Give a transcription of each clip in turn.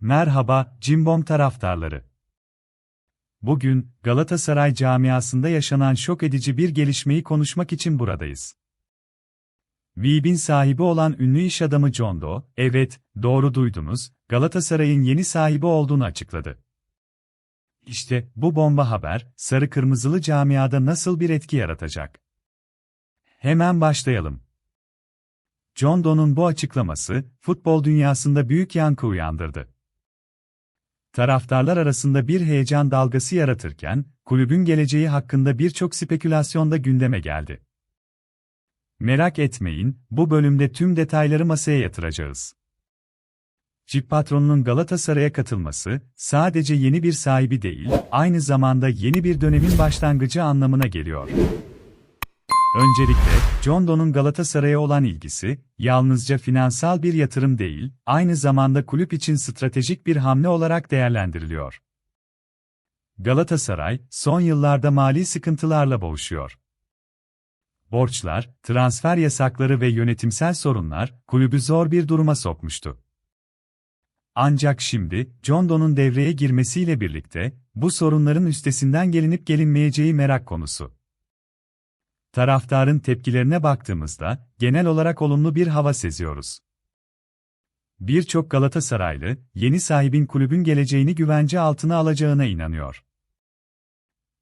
Merhaba, Cimbom taraftarları. Bugün, Galatasaray camiasında yaşanan şok edici bir gelişmeyi konuşmak için buradayız. Vib'in sahibi olan ünlü iş adamı John Doe, evet, doğru duydunuz, Galatasaray'ın yeni sahibi olduğunu açıkladı. İşte, bu bomba haber, sarı kırmızılı camiada nasıl bir etki yaratacak? Hemen başlayalım. John Doe'nun bu açıklaması, futbol dünyasında büyük yankı uyandırdı. Taraftarlar arasında bir heyecan dalgası yaratırken, kulübün geleceği hakkında birçok spekülasyon da gündeme geldi. Merak etmeyin, bu bölümde tüm detayları masaya yatıracağız. Cip patronunun Galatasaray'a katılması, sadece yeni bir sahibi değil, aynı zamanda yeni bir dönemin başlangıcı anlamına geliyor. Öncelikle, John Doe'nun Galatasaray'a olan ilgisi, yalnızca finansal bir yatırım değil, aynı zamanda kulüp için stratejik bir hamle olarak değerlendiriliyor. Galatasaray, son yıllarda mali sıkıntılarla boğuşuyor. Borçlar, transfer yasakları ve yönetimsel sorunlar, kulübü zor bir duruma sokmuştu. Ancak şimdi, John Doe'nun devreye girmesiyle birlikte, bu sorunların üstesinden gelinip gelinmeyeceği merak konusu. Taraftarın tepkilerine baktığımızda, genel olarak olumlu bir hava seziyoruz. Birçok Galatasaraylı, yeni sahibin kulübün geleceğini güvence altına alacağına inanıyor.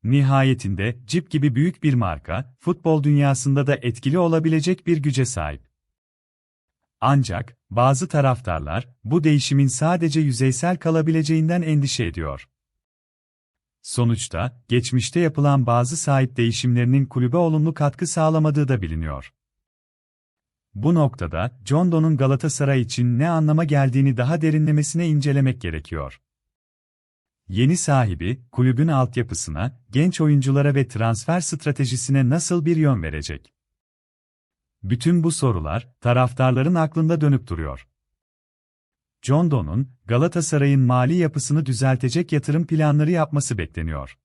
Nihayetinde, Cip gibi büyük bir marka, futbol dünyasında da etkili olabilecek bir güce sahip. Ancak, bazı taraftarlar, bu değişimin sadece yüzeysel kalabileceğinden endişe ediyor. Sonuçta, geçmişte yapılan bazı sahip değişimlerinin kulübe olumlu katkı sağlamadığı da biliniyor. Bu noktada, John Doe'nun Galatasaray için ne anlama geldiğini daha derinlemesine incelemek gerekiyor. Yeni sahibi, kulübün altyapısına, genç oyunculara ve transfer stratejisine nasıl bir yön verecek? Bütün bu sorular, taraftarların aklında dönüp duruyor. John Doe'nun, Galatasaray'ın mali yapısını düzeltecek yatırım planları yapması bekleniyor.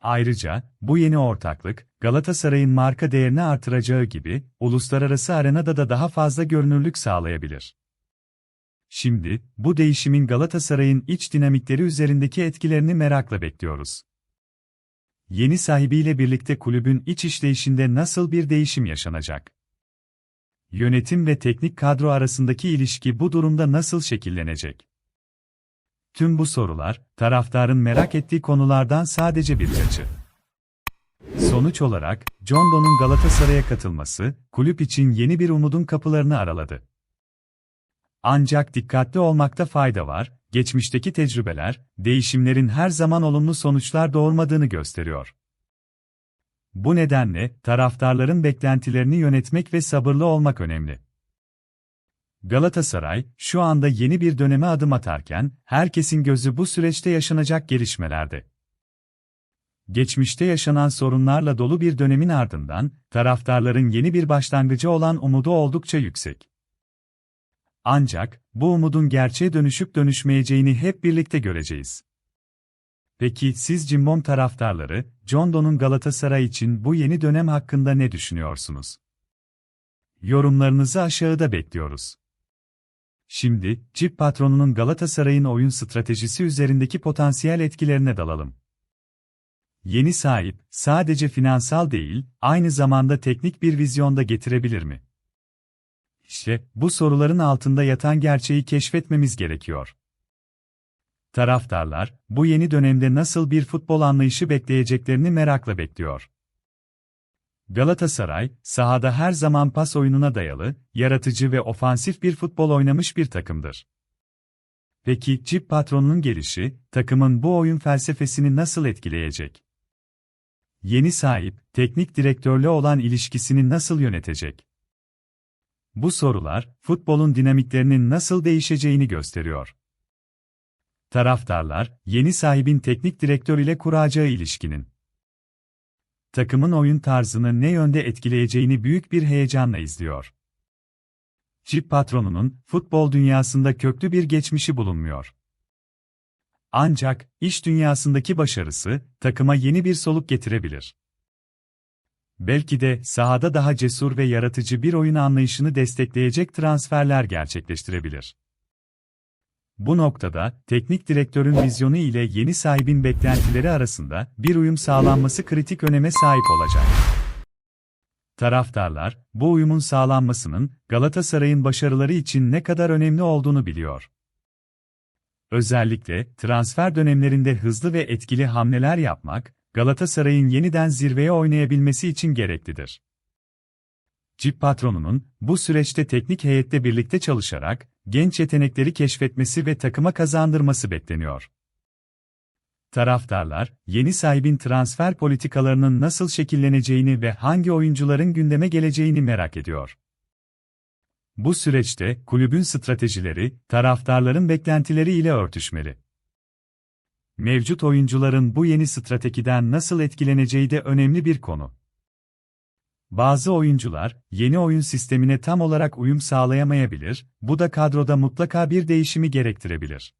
Ayrıca, bu yeni ortaklık, Galatasaray'ın marka değerini artıracağı gibi, uluslararası arenada da daha fazla görünürlük sağlayabilir. Şimdi, bu değişimin Galatasaray'ın iç dinamikleri üzerindeki etkilerini merakla bekliyoruz. Yeni sahibiyle birlikte kulübün iç işleyişinde nasıl bir değişim yaşanacak? Yönetim ve teknik kadro arasındaki ilişki bu durumda nasıl şekillenecek? Tüm bu sorular, taraftarın merak ettiği konulardan sadece birkaçı. Sonuç olarak, John Doe'nun Galatasaray'a katılması, kulüp için yeni bir umudun kapılarını araladı. Ancak dikkatli olmakta fayda var, geçmişteki tecrübeler, değişimlerin her zaman olumlu sonuçlar doğurmadığını gösteriyor. Bu nedenle, taraftarların beklentilerini yönetmek ve sabırlı olmak önemli. Galatasaray, şu anda yeni bir döneme adım atarken, herkesin gözü bu süreçte yaşanacak gelişmelerde. Geçmişte yaşanan sorunlarla dolu bir dönemin ardından, taraftarların yeni bir başlangıcı olan umudu oldukça yüksek. Ancak, bu umudun gerçeğe dönüşüp dönüşmeyeceğini hep birlikte göreceğiz. Peki siz Cimbom taraftarları, John Doe'nun Galatasaray için bu yeni dönem hakkında ne düşünüyorsunuz? Yorumlarınızı aşağıda bekliyoruz. Şimdi, Cip patronunun Galatasaray'ın oyun stratejisi üzerindeki potansiyel etkilerine dalalım. Yeni sahip, sadece finansal değil, aynı zamanda teknik bir vizyonda getirebilir mi? İşte, bu soruların altında yatan gerçeği keşfetmemiz gerekiyor. Taraftarlar, bu yeni dönemde nasıl bir futbol anlayışı bekleyeceklerini merakla bekliyor. Galatasaray, sahada her zaman pas oyununa dayalı, yaratıcı ve ofansif bir futbol oynamış bir takımdır. Peki, Cip patronunun gelişi, takımın bu oyun felsefesini nasıl etkileyecek? Yeni sahip, teknik direktörle olan ilişkisini nasıl yönetecek? Bu sorular, futbolun dinamiklerinin nasıl değişeceğini gösteriyor. Taraftarlar, yeni sahibin teknik direktör ile kuracağı ilişkinin takımın oyun tarzını ne yönde etkileyeceğini büyük bir heyecanla izliyor. Chip patronunun futbol dünyasında köklü bir geçmişi bulunmuyor. Ancak iş dünyasındaki başarısı takıma yeni bir soluk getirebilir. Belki de sahada daha cesur ve yaratıcı bir oyun anlayışını destekleyecek transferler gerçekleştirebilir. Bu noktada, teknik direktörün vizyonu ile yeni sahibin beklentileri arasında bir uyum sağlanması kritik öneme sahip olacak. Taraftarlar, bu uyumun sağlanmasının Galatasaray'ın başarıları için ne kadar önemli olduğunu biliyor. Özellikle transfer dönemlerinde hızlı ve etkili hamleler yapmak, Galatasaray'ın yeniden zirveye oynayabilmesi için gereklidir. Cip patronunun bu süreçte teknik heyette birlikte çalışarak genç yetenekleri keşfetmesi ve takıma kazandırması bekleniyor. Taraftarlar, yeni sahibin transfer politikalarının nasıl şekilleneceğini ve hangi oyuncuların gündeme geleceğini merak ediyor. Bu süreçte kulübün stratejileri, taraftarların beklentileri ile örtüşmeli. Mevcut oyuncuların bu yeni stratejiden nasıl etkileneceği de önemli bir konu. Bazı oyuncular, yeni oyun sistemine tam olarak uyum sağlayamayabilir, bu da kadroda mutlaka bir değişimi gerektirebilir.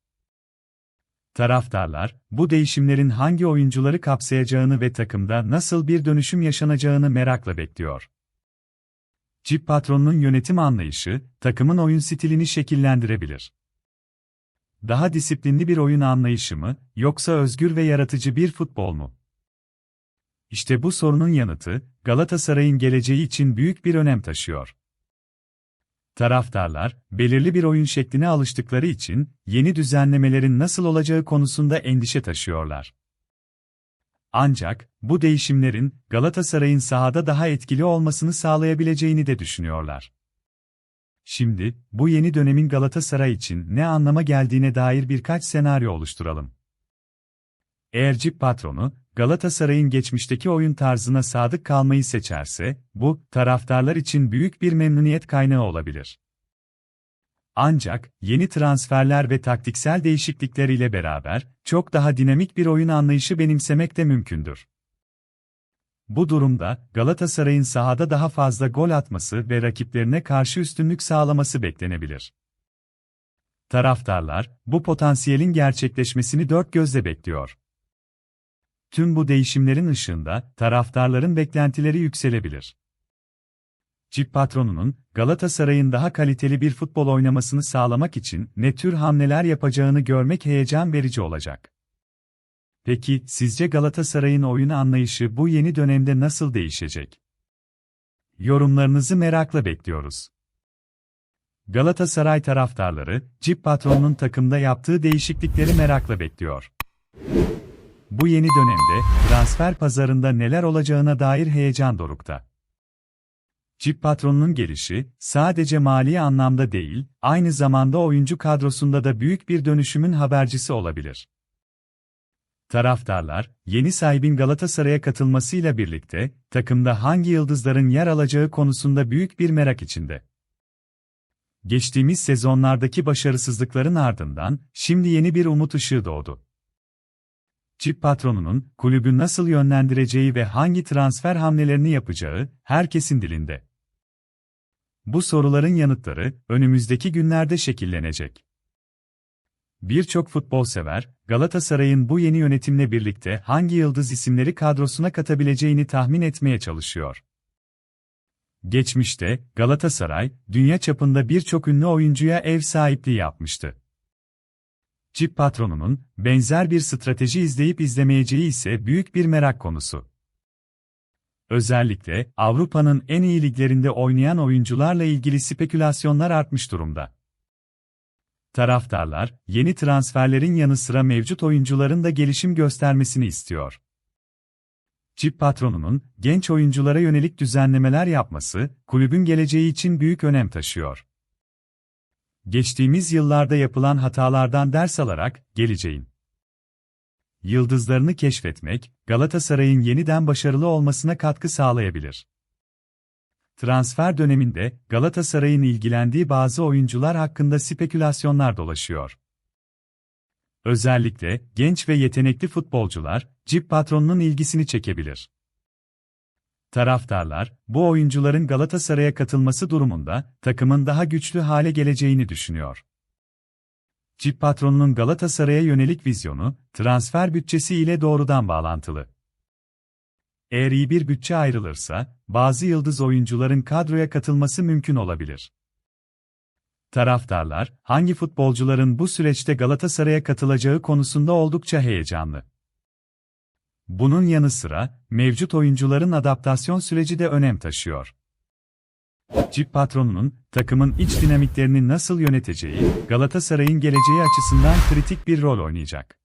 Taraftarlar, bu değişimlerin hangi oyuncuları kapsayacağını ve takımda nasıl bir dönüşüm yaşanacağını merakla bekliyor. Cip patronunun yönetim anlayışı, takımın oyun stilini şekillendirebilir. Daha disiplinli bir oyun anlayışı mı, yoksa özgür ve yaratıcı bir futbol mu? İşte bu sorunun yanıtı, Galatasaray'ın geleceği için büyük bir önem taşıyor. Taraftarlar, belirli bir oyun şekline alıştıkları için, yeni düzenlemelerin nasıl olacağı konusunda endişe taşıyorlar. Ancak, bu değişimlerin, Galatasaray'ın sahada daha etkili olmasını sağlayabileceğini de düşünüyorlar. Şimdi, bu yeni dönemin Galatasaray için ne anlama geldiğine dair birkaç senaryo oluşturalım. Eğer cip patronu, Galatasaray'ın geçmişteki oyun tarzına sadık kalmayı seçerse, bu, taraftarlar için büyük bir memnuniyet kaynağı olabilir. Ancak, yeni transferler ve taktiksel değişiklikler ile beraber, çok daha dinamik bir oyun anlayışı benimsemek de mümkündür. Bu durumda, Galatasaray'ın sahada daha fazla gol atması ve rakiplerine karşı üstünlük sağlaması beklenebilir. Taraftarlar, bu potansiyelin gerçekleşmesini dört gözle bekliyor. Tüm bu değişimlerin ışığında, taraftarların beklentileri yükselebilir. Cip patronunun, Galatasaray'ın daha kaliteli bir futbol oynamasını sağlamak için ne tür hamleler yapacağını görmek heyecan verici olacak. Peki, sizce Galatasaray'ın oyun anlayışı bu yeni dönemde nasıl değişecek? Yorumlarınızı merakla bekliyoruz. Galatasaray taraftarları, Cip patronunun takımda yaptığı değişiklikleri merakla bekliyor. Bu yeni dönemde, transfer pazarında neler olacağına dair heyecan dorukta. Cip patronunun gelişi, sadece mali anlamda değil, aynı zamanda oyuncu kadrosunda da büyük bir dönüşümün habercisi olabilir. Taraftarlar, yeni sahibin Galatasaray'a katılmasıyla birlikte, takımda hangi yıldızların yer alacağı konusunda büyük bir merak içinde. Geçtiğimiz sezonlardaki başarısızlıkların ardından, şimdi yeni bir umut ışığı doğdu. Çip patronunun, kulübü nasıl yönlendireceği ve hangi transfer hamlelerini yapacağı, herkesin dilinde. Bu soruların yanıtları, önümüzdeki günlerde şekillenecek. Birçok futbol sever, Galatasaray'ın bu yeni yönetimle birlikte hangi yıldız isimleri kadrosuna katabileceğini tahmin etmeye çalışıyor. Geçmişte, Galatasaray, dünya çapında birçok ünlü oyuncuya ev sahipliği yapmıştı. Cip patronunun, benzer bir strateji izleyip izlemeyeceği ise büyük bir merak konusu. Özellikle, Avrupa'nın en iyi liglerinde oynayan oyuncularla ilgili spekülasyonlar artmış durumda. Taraftarlar, yeni transferlerin yanı sıra mevcut oyuncuların da gelişim göstermesini istiyor. Cip patronunun, genç oyunculara yönelik düzenlemeler yapması, kulübün geleceği için büyük önem taşıyor. Geçtiğimiz yıllarda yapılan hatalardan ders alarak, geleceğin yıldızlarını keşfetmek, Galatasaray'ın yeniden başarılı olmasına katkı sağlayabilir. Transfer döneminde Galatasaray'ın ilgilendiği bazı oyuncular hakkında spekülasyonlar dolaşıyor. Özellikle genç ve yetenekli futbolcular cip patronunun ilgisini çekebilir. Taraftarlar, bu oyuncuların Galatasaray'a katılması durumunda takımın daha güçlü hale geleceğini düşünüyor. Cip patronunun Galatasaray'a yönelik vizyonu, transfer bütçesi ile doğrudan bağlantılı. Eğer iyi bir bütçe ayrılırsa, bazı yıldız oyuncuların kadroya katılması mümkün olabilir. Taraftarlar, hangi futbolcuların bu süreçte Galatasaray'a katılacağı konusunda oldukça heyecanlı. Bunun yanı sıra, mevcut oyuncuların adaptasyon süreci de önem taşıyor. Cip patronunun, takımın iç dinamiklerini nasıl yöneteceği, Galatasaray'ın geleceği açısından kritik bir rol oynayacak.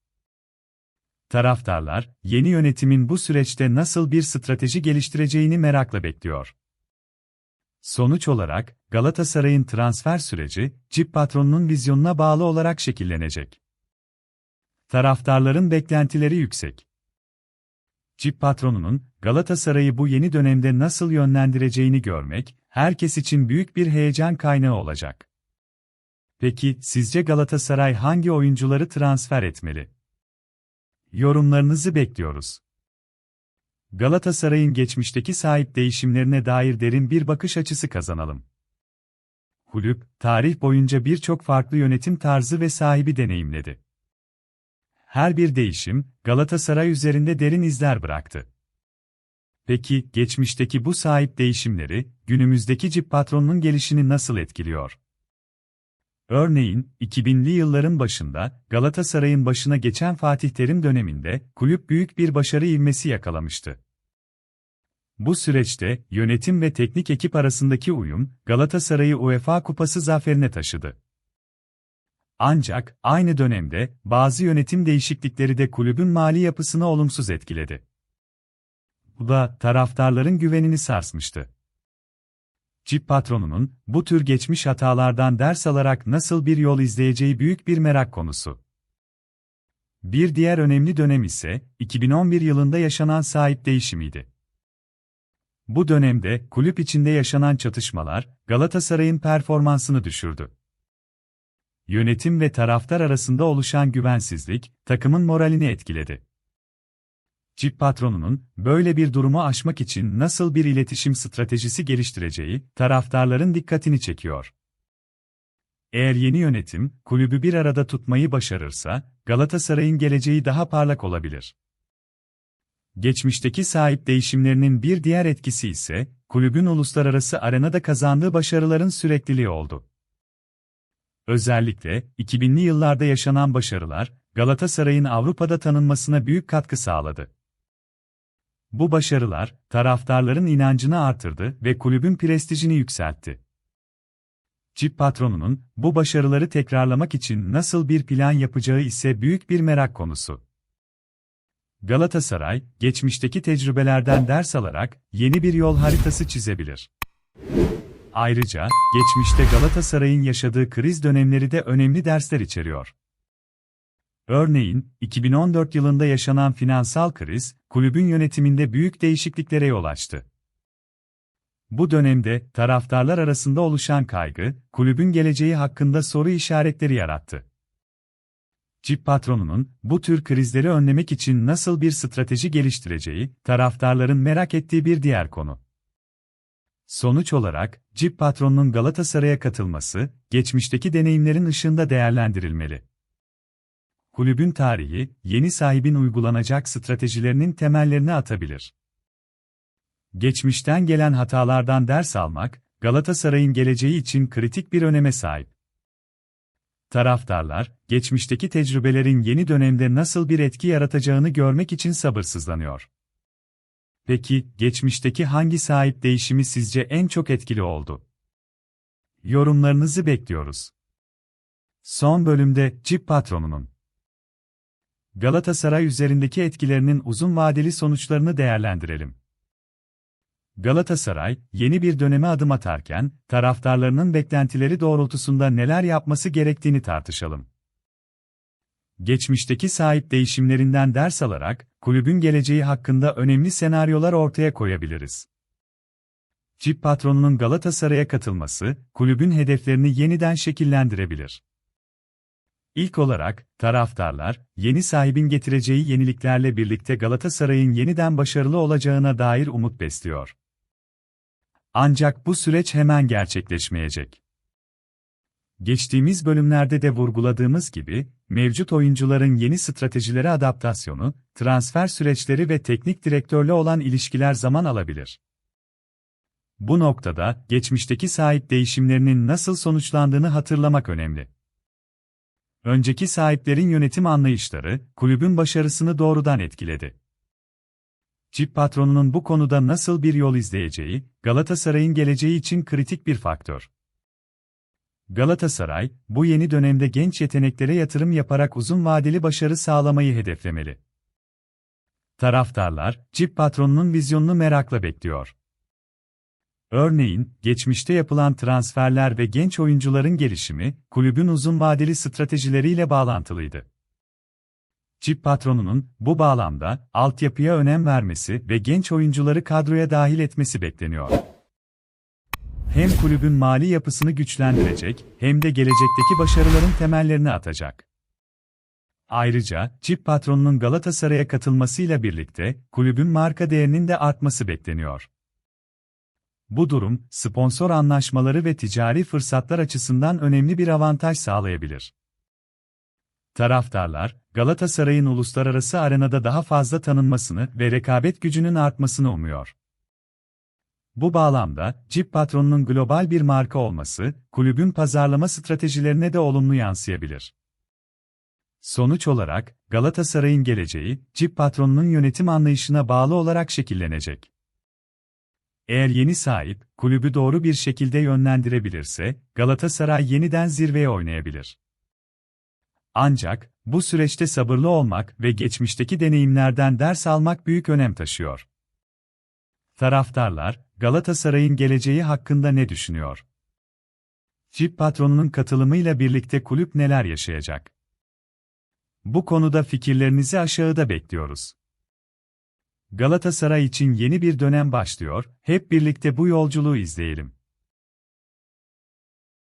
Taraftarlar, yeni yönetimin bu süreçte nasıl bir strateji geliştireceğini merakla bekliyor. Sonuç olarak, Galatasaray'ın transfer süreci, Cip patronunun vizyonuna bağlı olarak şekillenecek. Taraftarların beklentileri yüksek. Cip patronunun, Galatasaray'ı bu yeni dönemde nasıl yönlendireceğini görmek, herkes için büyük bir heyecan kaynağı olacak. Peki, sizce Galatasaray hangi oyuncuları transfer etmeli? Yorumlarınızı bekliyoruz. Galatasaray'ın geçmişteki sahip değişimlerine dair derin bir bakış açısı kazanalım. Kulüp, tarih boyunca birçok farklı yönetim tarzı ve sahibi deneyimledi. Her bir değişim, Galatasaray üzerinde derin izler bıraktı. Peki, geçmişteki bu sahip değişimleri, günümüzdeki cip patronunun gelişini nasıl etkiliyor? Örneğin, 2000'li yılların başında, Galatasaray'ın başına geçen Fatih Terim döneminde, kulüp büyük bir başarı ivmesi yakalamıştı. Bu süreçte, yönetim ve teknik ekip arasındaki uyum, Galatasaray'ı UEFA Kupası zaferine taşıdı. Ancak, aynı dönemde, bazı yönetim değişiklikleri de kulübün mali yapısını olumsuz etkiledi. Bu da, taraftarların güvenini sarsmıştı. Cip patronunun, bu tür geçmiş hatalardan ders alarak nasıl bir yol izleyeceği büyük bir merak konusu. Bir diğer önemli dönem ise, 2011 yılında yaşanan sahip değişimiydi. Bu dönemde, kulüp içinde yaşanan çatışmalar, Galatasaray'ın performansını düşürdü. Yönetim ve taraftar arasında oluşan güvensizlik, takımın moralini etkiledi. Cip patronunun, böyle bir durumu aşmak için nasıl bir iletişim stratejisi geliştireceği, taraftarların dikkatini çekiyor. Eğer yeni yönetim, kulübü bir arada tutmayı başarırsa, Galatasaray'ın geleceği daha parlak olabilir. Geçmişteki sahip değişimlerinin bir diğer etkisi ise, kulübün uluslararası arenada kazandığı başarıların sürekliliği oldu. Özellikle, 2000'li yıllarda yaşanan başarılar, Galatasaray'ın Avrupa'da tanınmasına büyük katkı sağladı. Bu başarılar, taraftarların inancını artırdı ve kulübün prestijini yükseltti. Cip patronunun, bu başarıları tekrarlamak için nasıl bir plan yapacağı ise büyük bir merak konusu. Galatasaray, geçmişteki tecrübelerden ders alarak, yeni bir yol haritası çizebilir. Ayrıca, geçmişte Galatasaray'ın yaşadığı kriz dönemleri de önemli dersler içeriyor. Örneğin, 2014 yılında yaşanan finansal kriz, kulübün yönetiminde büyük değişikliklere yol açtı. Bu dönemde, taraftarlar arasında oluşan kaygı, kulübün geleceği hakkında soru işaretleri yarattı. Cip patronunun, bu tür krizleri önlemek için nasıl bir strateji geliştireceği, taraftarların merak ettiği bir diğer konu. Sonuç olarak, Cip patronunun Galatasaray'a katılması, geçmişteki deneyimlerin ışığında değerlendirilmeli. Kulübün tarihi, yeni sahibin uygulanacak stratejilerinin temellerini atabilir. Geçmişten gelen hatalardan ders almak, Galatasaray'ın geleceği için kritik bir öneme sahip. Taraftarlar, geçmişteki tecrübelerin yeni dönemde nasıl bir etki yaratacağını görmek için sabırsızlanıyor. Peki, geçmişteki hangi sahip değişimi sizce en çok etkili oldu? Yorumlarınızı bekliyoruz. Son bölümde Cip patronunun Galatasaray üzerindeki etkilerinin uzun vadeli sonuçlarını değerlendirelim. Galatasaray, yeni bir döneme adım atarken, taraftarlarının beklentileri doğrultusunda neler yapması gerektiğini tartışalım. Geçmişteki sahip değişimlerinden ders alarak, kulübün geleceği hakkında önemli senaryolar ortaya koyabiliriz. Cip patronunun Galatasaray'a katılması, kulübün hedeflerini yeniden şekillendirebilir. İlk olarak, taraftarlar, yeni sahibin getireceği yeniliklerle birlikte Galatasaray'ın yeniden başarılı olacağına dair umut besliyor. Ancak bu süreç hemen gerçekleşmeyecek. Geçtiğimiz bölümlerde de vurguladığımız gibi, mevcut oyuncuların yeni stratejilere adaptasyonu, transfer süreçleri ve teknik direktörle olan ilişkiler zaman alabilir. Bu noktada, geçmişteki sahip değişimlerinin nasıl sonuçlandığını hatırlamak önemli. Önceki sahiplerin yönetim anlayışları, kulübün başarısını doğrudan etkiledi. Çip patronunun bu konuda nasıl bir yol izleyeceği, Galatasaray'ın geleceği için kritik bir faktör. Galatasaray, bu yeni dönemde genç yeteneklere yatırım yaparak uzun vadeli başarı sağlamayı hedeflemeli. Taraftarlar, çip patronunun vizyonunu merakla bekliyor. Örneğin, geçmişte yapılan transferler ve genç oyuncuların gelişimi, kulübün uzun vadeli stratejileriyle bağlantılıydı. Çip patronunun, bu bağlamda, altyapıya önem vermesi ve genç oyuncuları kadroya dahil etmesi bekleniyor. Hem kulübün mali yapısını güçlendirecek, hem de gelecekteki başarıların temellerini atacak. Ayrıca, çip patronunun Galatasaray'a katılmasıyla birlikte, kulübün marka değerinin de artması bekleniyor. Bu durum, sponsor anlaşmaları ve ticari fırsatlar açısından önemli bir avantaj sağlayabilir. Taraftarlar, Galatasaray'ın uluslararası arenada daha fazla tanınmasını ve rekabet gücünün artmasını umuyor. Bu bağlamda, Cip patronunun global bir marka olması, kulübün pazarlama stratejilerine de olumlu yansıyabilir. Sonuç olarak, Galatasaray'ın geleceği, Cip patronunun yönetim anlayışına bağlı olarak şekillenecek. Eğer yeni sahip, kulübü doğru bir şekilde yönlendirebilirse, Galatasaray yeniden zirveye oynayabilir. Ancak, bu süreçte sabırlı olmak ve geçmişteki deneyimlerden ders almak büyük önem taşıyor. Taraftarlar, Galatasaray'ın geleceği hakkında ne düşünüyor? Çip patronunun katılımıyla birlikte kulüp neler yaşayacak? Bu konuda fikirlerinizi aşağıda bekliyoruz. Galatasaray için yeni bir dönem başlıyor, hep birlikte bu yolculuğu izleyelim.